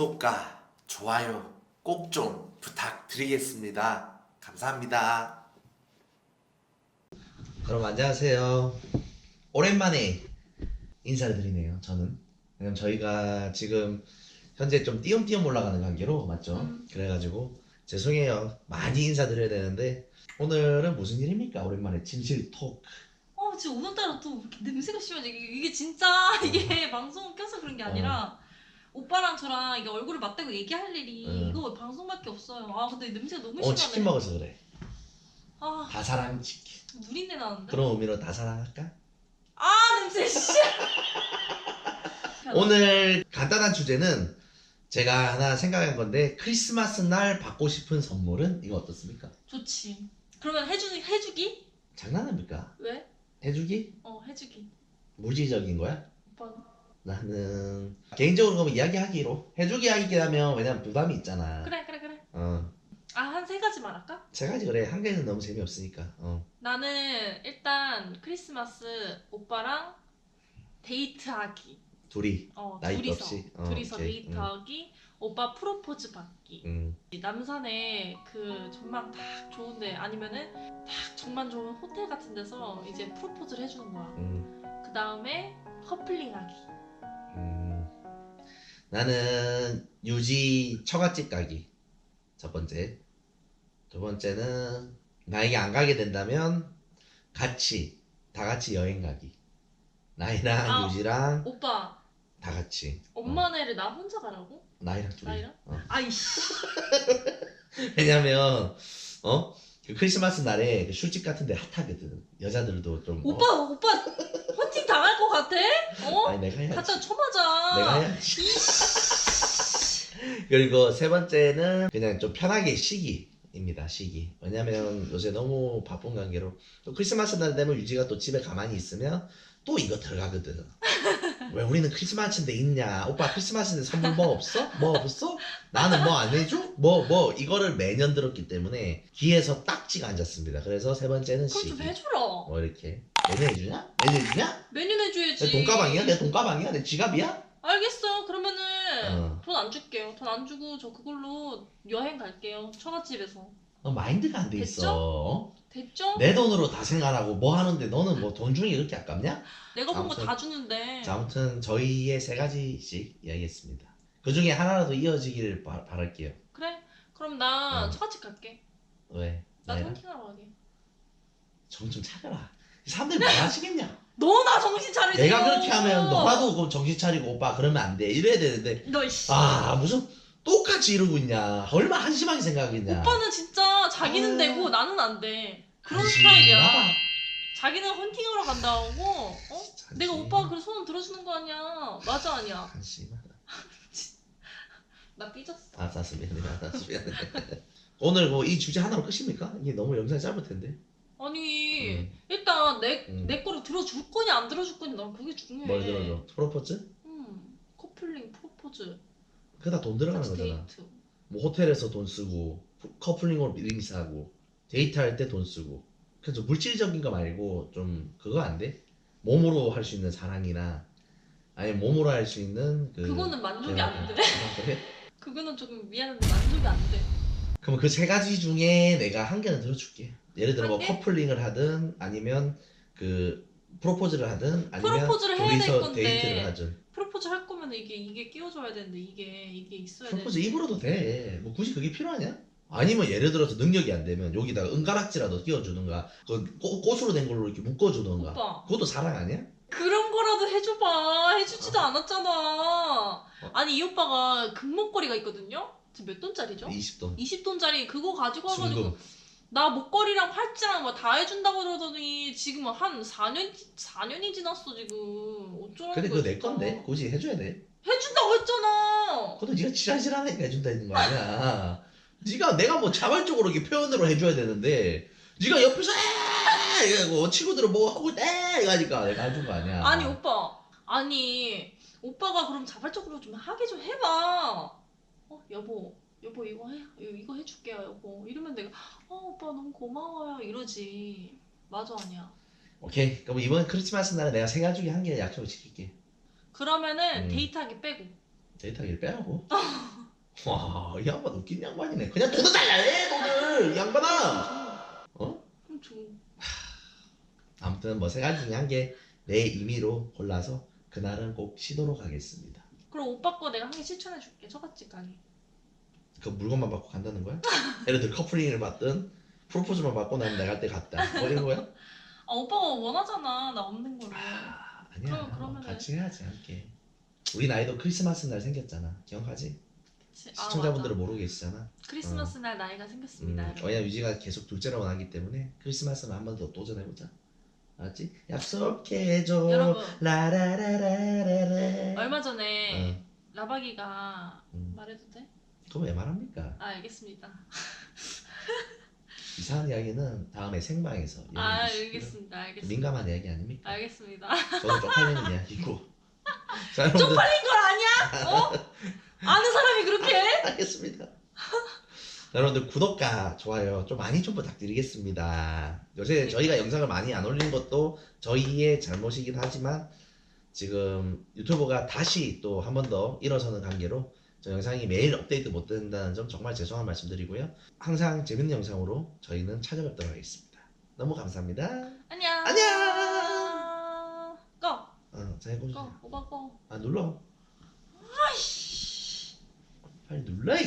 구독과 좋아요 꼭 좀 부탁드리겠습니다. 감사합니다. 여러분 안녕하세요. 오랜만에 인사를 드리네요. 저는 왜냐면 저희가 지금 현재 좀 띄엄띄엄 올라가는 관계로 맞죠? 음. 그래가지고 죄송해요. 많이 인사드려야 되는데 오늘은 무슨 일입니까? 오랜만에 진실 톡. 어, 지금 오늘따라 또 이렇게 냄새가 심하지. 이게, 이게 진짜 어. 이게 방송 껴서 그런 게 아니라 오빠랑 저랑 이게 얼굴을 맞대고 얘기할 일이 응. 이거 방송밖에 없어요. 아 근데 냄새가 너무 심하네. 어, 치킨 먹어서 그래. 아 다 사랑 치킨. 누린내 나는데. 그런 의미로 다 사랑 할까? 아 냄새 씨. 오늘 간단한 주제는 제가 하나 생각한 건데 크리스마스 날 받고 싶은 선물은 이거 어떻습니까? 좋지. 그러면 해주기 해주기? 장난합니까? 왜? 해주기? 어 해주기. 무지적인 거야? 오빠 나는 개인적으로 그러면 이야기하기로 해주기 하긴 하면 왜냐면 부담이 있잖아. 그래 그래 그래. 어. 아 한 세 가지 말할까? 세 가지 그래 한 개는 너무 재미없으니까. 어. 나는 일단 크리스마스 오빠랑 데이트하기. 둘이. 어 나이 둘이서 없이? 어, 둘이서 오케이. 데이트하기. 오빠 프로포즈 받기. 음. 남산에 그 정말 딱 좋은데 아니면은 딱 정말 좋은 호텔 같은 데서 이제 프로포즈를 해주는 거야. 음. 그 다음에 커플링하기. 음. 나는 유지 처갓집 가기. 첫 번째. 두 번째는 나에게 안 가게 된다면 같이 다 같이 여행 가기. 나이랑 아. 유지랑 오빠 다 같이. 엄마네를 나 혼자 가라고? 나이랑 둘이. 나이랑? 어. 아이씨. 왜냐면 어? 그 크리스마스 날에 그 술집 같은 데 핫하거든. 여자들도 좀. 오빠 어? 오빠 당할 것 같아? 어? 아니 내가 해야지. 갖다 쳐맞아. 내가 해야지. 그리고 세 번째는 그냥 좀 편하게 쉬기입니다. 쉬기. 왜냐면 요새 너무 바쁜 관계로 또 크리스마스 날 되면 유지가 또 집에 가만히 있으면 또 이거 들어가거든. 왜 우리는 크리스마스인데 있냐? 오빠 크리스마스인데 선물 뭐 없어? 뭐 없어? 나는 뭐 안 해줘? 뭐 뭐 이거를 매년 들었기 때문에 귀에서 딱지가 앉았습니다. 그래서 세 번째는 그럼 시기. 좀 해주라. 뭐 이렇게 메뉴 해주냐? 메뉴 해주냐? 메뉴 내줘야지. 내 돈가방이야? 내 돈가방이야? 내 지갑이야? 알겠어. 그러면은 어. 돈 안 줄게요. 돈 안 주고 저 그걸로 여행 갈게요. 처갓집에서. 너 마인드가 안 돼? 있어. 어? 됐죠? 내 돈으로 다 생활하고 뭐 하는데 너는 뭐 돈 주는 게 그렇게 아깝냐? 내가 본 거 아무튼. 다 주는데. 자, 아무튼 저희의 세 가지씩 이야기했습니다. 그 중에 하나라도 이어지기를 바, 바랄게요. 그래? 그럼 나 어. 처갓집 갈게. 왜? 나 나이랑? 헌팅하러 가게. 정신 좀 차려라. 사람들이 뭐 하시겠냐? 너나 정신 차리지. 내가 그렇게 하면 너라도 그럼 정신 차리고 오빠 그러면 안 돼. 이래야 되는데 너 씨. 아 무슨 똑같이 이러고 있냐? 얼마나 한심하게 생각하겠냐? 오빠는 진짜 자기는 아. 되고 나는 안 돼. 그런. 스타일이야. 자기는 헌팅하러 간다고. 어? 진짜 내가 한심. 오빠 그손 들어주는 거 아니야. 맞아 아니야. 한심하다. 나 삐졌어. 아, 알았어 미안해, 알았어 미안해. 오늘 뭐 이 주제 하나로 끝입니까? 이게 너무 영상이 짧을 텐데. 아니 음. 일단 내 음. 내 거를 들어줄 거냐 안 들어줄 거냐 난 그게 중요해. 뭘 들어줘? 프로포즈? 음 커플링 프로포즈 그다 돈 들어가는 같이 거잖아. 데이트. 뭐 호텔에서 돈 쓰고 커플링으로 링스하고 데이트할 때 돈 쓰고. 그래서 물질적인 거 말고 좀 그거 안 돼? 몸으로 할 수 있는 사랑이나 아니면 몸으로 할 수 있는 그 그거는 만족이. 안 돼. 아, 그래? 그거는 조금 미안한데 만족이 안 돼. 그럼 그 세 가지 중에 내가 한 개는 들어줄게. 예를 들어 뭐 한 개? 커플링을 하든 아니면 그 프로포즈를 하든 아니면 프로포즈를 해야 될 둘이서 건데. 데이트를 하든 프로포즈 할 거면 이게 이게 끼워줘야 되는데 이게 이게 있어야 돼. 프로포즈 입으로도 돼. 뭐 굳이 그게 필요하냐? 아니면 예를 들어서 능력이 안 되면 여기다가 은가락지라도 끼워주든가 그 꽃, 꽃으로 된 걸로 이렇게 묶어주든가 오빠 그것도 사랑 아니야? 그런 거라도 해줘봐. 해주지도 어. 않았잖아. 아니 이 오빠가 금목걸이가 있거든요. 지금 몇 돈짜리죠? 20돈 20돈짜리 그거 가지고 와가지고 중금 나 목걸이랑 팔찌랑 뭐다 해준다고 그러더니 지금 한 4년 4년이 지났어 지금. 어쩌라는 근데 거야 그거 내 진짜. 건데? 굳이 해줘야 돼? 해준다고 했잖아. 그것도 네가 지랄지랄하니까 해준다는 거 아니야? 네가 내가 뭐 자발적으로 이렇게 표현으로 해줘야 되는데 네가 옆에서 에 이러고 친구들은 뭐 하고 에 이러니까 내가 해준 거 아니야. 아니 오빠. 아니 오빠가 그럼 자발적으로 좀 하게 좀 해봐. 어 여보 여보 이거 해 이거 해줄게요 여보 이러면 내가 어 오빠 너무 고마워요 이러지 맞아 아니야 오케이 그럼 이번 크리스마스 날에 내가 세 가지 중에 한 개 약속을 지킬게 그러면은 음. 데이트하기 빼고 데이트하기를 빼라고 와, 이 양반 웃긴 양반이네. 그냥 돈을 달라해, 돈을! 이 양반아! 어? 그럼 줘. 아무튼 뭐세 가지 중에 한 개 내 임의로 골라서 그날은 꼭 시도록 하겠습니다. 그럼 오빠 거 내가 한 개 실천해 줄게. 처갓집 가게. 그 물건만 받고 간다는 거야? 예를 들어 커플링을 받든 프로포즈만 받고 내가 할때 갔다. 뭐 이런 거야? 아 오빠가 원하잖아. 나 없는 거를. 아, 아니야. 그럼- 그러면은- 같이 해야지 함께. 우리 나이도 크리스마스 날 생겼잖아. 기억하지? 그치? 아, 시청자분들은 맞아. 모르고 계시잖아. 크리스마스 날 나이가 생겼습니다. 음, 여러분. 왜냐면 유지가 계속 둘째를 원하기 때문에 크리스마스는 한 번 더 도전해보자. 알았지? 약속해줘. 여러분 라라라라라라. 얼마 전에 어, 라박이가 음. 말해도 돼? 그거 왜 말합니까? 아 알겠습니다. 이상한 이야기는 다음에 생방에서 아 주시고요. 알겠습니다. 알겠습니다. 민감한 이야기 아닙니까? 알겠습니다. 저도 쪽팔리는 이야기고. 자, 여러분들 쪽팔린 걸 아냐? 어? 아는 사람이 그렇게 해? 알겠습니다. 자, 여러분들 구독과 좋아요 좀 많이 좀 부탁드리겠습니다. 요새 저희가 영상을 많이 안 올리는 것도 저희의 잘못이긴 하지만 지금 유튜브가 다시 또 한 번 더 일어서는 관계로 저 영상이 매일 업데이트 못 된다는 점 정말 죄송한 말씀드리고요. 항상 재밌는 영상으로 저희는 찾아뵙도록 하겠습니다. 너무 감사합니다. 안녕. 안녕. 꺼. 어, 자 해보세요. 꺼. 오빠 꺼. 아 눌러. 아이씨. 빨리 눌러. 이